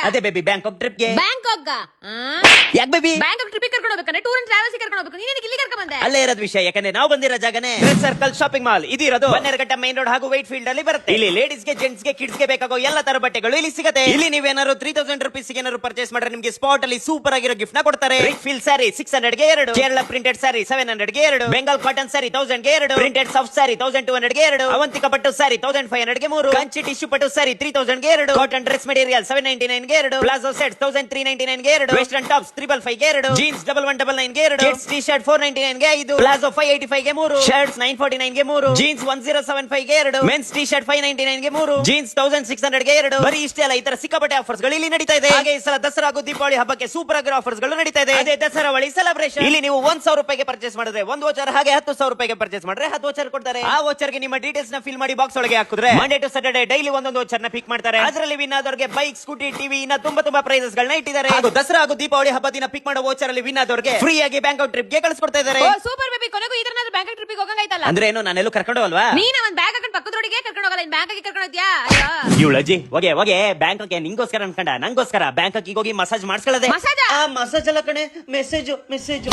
ಹೋಗ್ತಿದ್ಯಾ ಅದೇ baby Bangkok ಟ್ರಿಪ್ಗೆ ಬ್ಯಾಂಕಾಕ್ ಯಾಕೆ ಬೇಬಿ ಬ್ಯಾಂಕಾಕ್ ಟ್ರಿಪ್ ಕರ್ಕೊಂಡು ಹೋಗ್ಬೇಕಂದ್ರೆ ಟೂರ್ ಅಂಡ್ ಟ್ರಾವೆಲ್ಸ್ ಕರ್ಕೊಂಡು ಹೋಗ್ಬೇಕು ನೀನು ಇಲ್ಲಿ ಕರ್ಕೊಂಡ್ ಬಂದೆ ಅಲ್ಲೇ ಇರೋದ್ ವಿಷಯ. ಯಾಕಂದ್ರೆ ನಾವು ಬಂದಿರೋ ಜಾಗನೇ ಸರ್ಕಲ್ ಶಾಪಿಂಗ್ ಮಾಲ್ ಇದು ಇರೋದು. ಬನ್ನೇರಘಟ್ಟ ಮೈನ್ ರೋಡ್ ಹಾಗೂ ವೈಟ್ ಫೀಲ್ಡ್ ಅಲ್ಲಿ ಬರುತ್ತೆ. ಇಲ್ಲಿ ಲೇಡೀಸ್ಗೆ ಜೆಂಟ್ಸ್ಗೆ ಕಿಡ್ಸ್ಗೆ ಬೇಕಾಗೋ ಎಲ್ಲ ತರ ಬಟ್ಟೆಗಳು ಇಲ್ಲಿ ಸಿಗುತ್ತೆ. ಇಲ್ಲಿ ನೀವೇನಾದ್ರು ತ್ರೀ ತೌಸಂಡ್ ರುಪೀಸ್ ಏನಾದ್ರು ಪರ್ಚೇಸ್ ಮಾಡಿದ್ರೆ ನಿಮಗೆ ಸ್ಪಾಟ್ ಅಲ್ಲಿ ಸೂಪರ್ ಆಗಿರೋ ಗಿಫ್ಟ್ನ ಕೊಡ್ತಾರೆ. ಫೀಲ್ ಸ್ಯಾರಿ ಸಿಕ್ಸ್ ಹಂಡ್ರೆಡ್ಗೆ ಎರಡು. ಕೇರಳ ಪ್ರಿಂಟೆಡ್ ಸಾರಿ ಸೆವೆನ್ ಹಂಡ್ರೆಡ್ಗೆ ಎರಡು. ಬೆಂಗಾಲ್ ಕಾಟನ್ ಸಾರಿ ತೌಸಂಡ್ಗೆ ಎರಡು. Printed soft sari thousand two ಹಂಡ್ರೆಡ್ಗೆ ಎರಡು. ಅವಂತಿಕ ಪಟ್ಟು ಸಾರಿ ತೌಸಂಡ್ ಫೈವ್ ಹಂಡ್ರೆಡ್ಗೆ ಮೂರು. ಕಂಚಿ ಟಿಶ್ಯೂ ಪಟ್ಟು ಸಾರಿ ತ್ರೀ ತೌಸಂಡ್ಗೆ ಎರಡು. Cotton dress material seven ninety ನೈನ್ಗೆ ಎರಡು. Palazzo set thousand three ninety ನೈನ್ಗೆ ಎರಡು. ವೆಸ್ಟರ್ನ್ ಟಾಪ್ಸ್ ತ್ರಿಬಲ್ ಫೈವ್ಗೆ ಎರಡು. ಜೀನ್ಸ್ ಡಬಲ್ ಒನ್ ಡಬಲ್ ನೈನ್ಗೆ ಎರಡು. ಟಿ ಶರ್ಟ್ ಫೋರ್ ನೈನ್ಟಿ ನೈನ್ಗೆ ಐದು. ಪ್ಲಾಜೋ ಫೈವ್ ಏಟಿ ಫೈವ್ಗೆ ಮೂರು. ಶರ್ಟ್ಸ್ ನೈನ್ ಫೋರ್ಟಿ ನೈನ್ಗೆ ಮೂರು. ಜೀನ್ಸ್ ಒನ್ ಜೀರೋ ಸೆವೆನ್ ಫೈವ್ಗೆ ಎರಡು. Men's T shirt five ninety ನೈನ್ಗೆ ಮೂರು. ಜೀನ್ಸ್ ತೌಸಂಡ್ ಸಿಕ್ಸ್ ಹಂಡ್ರೆಡ್ಗೆ ಎರಡು. ಬರೀ ಇಷ್ಟೇ ಅಲ್ಲ ಈ ತರ ಸಿಕ್ಕಾಪಟ್ಟೆ ಆಫರ್ಸ್ಗಳು ಇಲ್ಲಿ ನಡೀತಾ ಇದೆ. ಹಾಗೆ ಈ ಸಲ ದಸರಾ ಹಾಗೂ ದೀಪಾವಳಿ ಹಬ್ಬಕ್ಕೆ ಸೂಪರ್ ಆಗಿರೋ ಆಫರ್ಸ್ಗಳು ನಡೀತಾ ಇದೆ. ಅದೇ ದಸರಾ ವಳಿ ಸೆಲೆಬ್ರೇಷನ್ ಇಲ್ಲಿ ನೀವು ಒಂದ್ ಸಾವಿರ ರೂಪಾಯಿಗೆ ಪರ್ಚೇಸ್ ಮಾಡಿದ್ರೆ ಒಂದು ವೋಚರ್ ಹಾಗೆ ಹತ್ತು ಸಾವಿರ ರೂಪಾಯಿಗೆ ಪರ್ಚೇಸ್ ಮಾಡಿದ್ರೆ ಹತ್ತು ವೋಚರ್ ಕೊಡ್ತಾರೆ. ಆ ವೋಚರ್ಗೆ ನಿಮ್ಮ ಡೀಟೇಲ್ಸ್ನ ಫಿಲ್ ಮಾಡಿ ಬಾಕ್ಸ್ ಒಳಗೆ ಹಾಕಿದ್ರೆ ಮಂಡೇ ಟು ಸ್ಯಾಟರ್ಡೇ ಡೈಲಿ ಒಂದೊಂದು ವೋಚರ್ನ ಪಿಕ್ ಮಾಡ್ತಾರೆ. ಅದರಲ್ಲಿ ವಿನ್ ಆದವರಿಗೆ ಬೈಕ್ ಸ್ಕೂಟಿ ಟಿವಿ ಇನ್ನ ತುಂಬಾ ತುಂಬಾ ಪ್ರೈಸಸ್ ಗಳನ್ನ ಇಟ್ಟಿದ್ದಾರೆ. ಹಾಗೂ ದಸರಾ ಹಾಗೂ ದೀಪಾವಳಿ ಹಬ್ಬ ದಿನ ಪಿಕ್ ಮಾಡೋ ವೋಚರ್ ಅಲ್ಲಿ ವಿನ್ ಫ್ರೀ ಆಗಿ ಬ್ಯಾಂಕಾಕ್ ಟ್ರಿಪ್ಗೆ ಕಳಿಸ್ಕೊಡ್ತಾ ಇದಾರೆ ಸೂಪರ್ ಬೇಬಿ ಕೊನೆಗೂ ಈ ತರ ಬ್ಯಾಂಕ್ ಟ್ರಿಪ್ ಹೋಗಂಗಾಯ್ತಲ್ಲ ಅಂದ್ರೆ ಏನು ನಾನೆಲ್ಲೂ ಕರ್ಕೊಂಡು ಅಲ್ವಾ ನೀನ ಒಂದ್ ಬ್ಯಾಗ್ ಹಾಕೊಂಡು ಪಕ್ಕದ ರೋಡಿಗೆ ಕರ್ಕೊಂಡು ಹೋಗಲ್ಲ ಇನ್ಗೆ ಕರ್ಕೊಂಡು ಹೋಗ್ತೀಯಾ? ಅಯ್ಯೋ. ಇವಳು ಅಜ್ಜಿ ಹೋಗೆ ಹೋಗೆ. ಬ್ಯಾಂಕ್ ನಿಂಗೋಸ್ಕರ ಅನ್ಕಂಡ. ನಂಗೋಸ್ಕರ. ಬ್ಯಾಂಕ್ ಹೋಗಿ ಮಸಾಜ್ ಮಾಡಿಸ್ಕೊಳ್ಳದೆ. ಆ? ಮಸಾಜ್ ಅಲ್ಲ ಕಣೆ. Message message